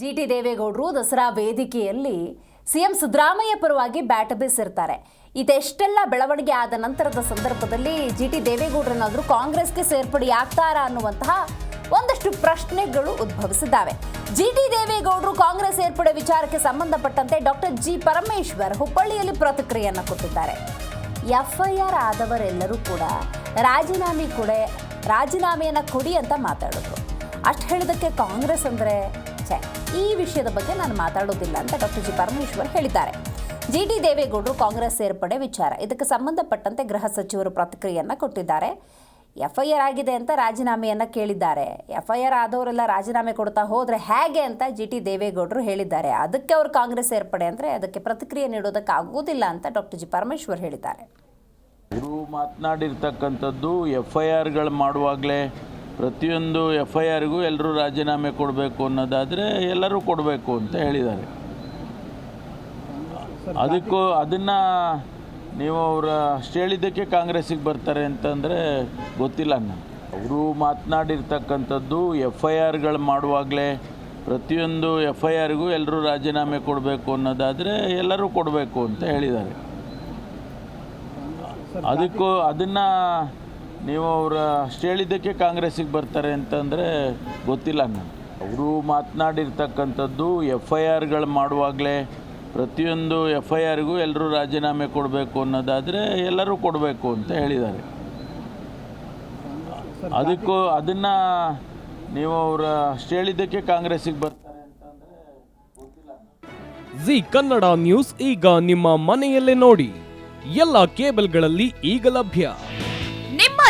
G T ದೇವೇಗೌಡರು ದಸರಾ ವೇದಿಕೆಯಲ್ಲಿ CM Siddaramaiah ಪರವಾಗಿ ಬ್ಯಾಟ್ ಬೀಸಿರ್ತಾರೆ. ಇದೆಷ್ಟೆಲ್ಲ ಬೆಳವಣಿಗೆ ಆದ ನಂತರದ ಸಂದರ್ಭದಲ್ಲಿ ಜಿ ಟಿ ದೇವೇಗೌಡರನ್ನಾದರೂ ಕಾಂಗ್ರೆಸ್ಗೆ ಸೇರ್ಪಡೆ ಆಗ್ತಾರಾ ಅನ್ನುವಂತಹ ಒಂದಷ್ಟು ಪ್ರಶ್ನೆಗಳು ಉದ್ಭವಿಸಿದ್ದಾವೆ. ಜಿ ಟಿ ದೇವೇಗೌಡರು ಕಾಂಗ್ರೆಸ್ ಸೇರ್ಪಡೆ ವಿಚಾರಕ್ಕೆ ಸಂಬಂಧಪಟ್ಟಂತೆ ಡಾಕ್ಟರ್ ಜಿ ಪರಮೇಶ್ವರ್ ಹುಬ್ಬಳ್ಳಿಯಲ್ಲಿ ಪ್ರತಿಕ್ರಿಯೆಯನ್ನು ಕೊಟ್ಟಿದ್ದಾರೆ. ಎಫ್ಐಆರ್ ಆದವರೆಲ್ಲರೂ ಕೂಡ ರಾಜೀನಾಮೆ ಕೊಡೆ, ರಾಜೀನಾಮೆಯನ್ನು ಕೊಡಿ ಅಂತ ಮಾತಾಡಿದ್ರು. ಅಷ್ಟು ಹೇಳಿದಕ್ಕೆ ಕಾಂಗ್ರೆಸ್ ಅಂದರೆ ಈ ವಿಷಯದ ಬಗ್ಗೆ ನಾನು ಮಾತಾಡೋದಿಲ್ಲ ಅಂತ ಡಾಕ್ಟರ್ ಜಿ. ಪರಮೇಶ್ವರ್ ಹೇಳಿದ್ದಾರೆ. ಜಿ. ಡಿ ದೇವೇಗೌಡರು ಕಾಂಗ್ರೆಸ್ ಸೇರ್ಪಡೆ ವಿಚಾರ. ಇದಕ್ಕೆ ಸಂಬಂಧಪಟ್ಟಂತೆ ಗೃಹ ಸಚಿವರು ಪ್ರತಿಕ್ರಿಯೆಯನ್ನು ಕೊಟ್ಟಿದ್ದಾರೆ. ಎಫ್ಐಆರ್ ಆಗಿದೆ ಅಂತ ರಾಜೀನಾಮೆಯನ್ನು ಕೇಳಿದ್ದಾರೆ. ಎಫ್ಐಆರ್ ಆದವರೆಲ್ಲ ರಾಜೀನಾಮೆ ಕೊಡ್ತಾ ಹೋದರೆ ಹೇಗೆ ಅಂತ ಜಿ. ಟಿ. ದೇವೇಗೌಡರು ಹೇಳಿದ್ದಾರೆ. ಅದಕ್ಕೆ ಅವರು ಕಾಂಗ್ರೆಸ್ ಸೇರ್ಪಡೆ ಅಂದರೆ ಅದಕ್ಕೆ ಪ್ರತಿಕ್ರಿಯೆ ನೀಡೋದಕ್ಕೆ ಆಗುವುದಿಲ್ಲ ಅಂತ ಡಾಕ್ಟರ್ ಜಿ. ಪರಮೇಶ್ವರ್ ಹೇಳಿದ್ದಾರೆ. ಅವರು ಮಾತನಾಡಿರ್ತಕ್ಕಂಥದ್ದು ಎಫ್ ಐ ಆರ್ಗಳು ಮಾಡುವಾಗಲೇ ಪ್ರತಿಯೊಂದು ಎಫ್ ಐ ಆರ್ಗೂ ಎಲ್ಲರೂ ರಾಜೀನಾಮೆ ಕೊಡಬೇಕು ಅನ್ನೋದಾದರೆ ಎಲ್ಲರೂ ಕೊಡಬೇಕು ಅಂತ ಹೇಳಿದ್ದಾರೆ. ಅದಕ್ಕೂ ಅದನ್ನು ನೀವು ಅವರ ಅಷ್ಟು ಹೇಳಿದ್ದಕ್ಕೆ ಕಾಂಗ್ರೆಸ್ಸಿಗೆ ಬರ್ತಾರೆ ಅಂತಂದರೆ ಗೊತ್ತಿಲ್ಲ ನನಗೆ ಅವರು ಮಾತನಾಡಿರ್ತಕ್ಕಂಥದ್ದು ಎಫ್ ಐ ಆರ್ಗಳು ಮಾಡುವಾಗಲೇ ಪ್ರತಿಯೊಂದು ಎಫ್ ಐ ಆರ್ಗೂ ಎಲ್ಲರೂ ರಾಜೀನಾಮೆ ಕೊಡಬೇಕು ಅನ್ನೋದಾದರೆ ಎಲ್ಲರೂ ಕೊಡಬೇಕು ಅಂತ ಹೇಳಿದ್ದಾರೆ. ಅದಕ್ಕೂ ಅದನ್ನು ನೀವು ಅವರ ಅಷ್ಟು ಹೇಳಿದ್ದಕ್ಕೆ ಕಾಂಗ್ರೆಸ್ಸಿಗೆ ಬರ್ತಾರೆ ಅಂತಂದರೆ ಗೊತ್ತಿಲ್ಲ ನಾನು ಅವರು ಮಾತನಾಡಿರ್ತಕ್ಕಂಥದ್ದು ಎಫ್ ಐ ಆರ್ಗಳು ಮಾಡುವಾಗಲೇ ಪ್ರತಿಯೊಂದು ಎಫ್ ಐ ಆರ್ಗೂ ಎಲ್ಲರೂ ರಾಜೀನಾಮೆ ಕೊಡಬೇಕು ಅನ್ನೋದಾದರೆ ಎಲ್ಲರೂ ಕೊಡಬೇಕು ಅಂತ ಹೇಳಿದ್ದಾರೆ. ಅದಕ್ಕೂ ಅದನ್ನು ನೀವು ಅವರ ಅಷ್ಟು ಹೇಳಿದ್ದಕ್ಕೆ ಕಾಂಗ್ರೆಸ್ಸಿಗೆ ಬರ್ತಾರೆ. ಜಿ ಕನ್ನಡ ನ್ಯೂಸ್ ಈಗ ನಿಮ್ಮ ಮನೆಯಲ್ಲೇ ನೋಡಿ. ಎಲ್ಲ ಕೇಬಲ್ಗಳಲ್ಲಿ ಈಗ ಲಭ್ಯ.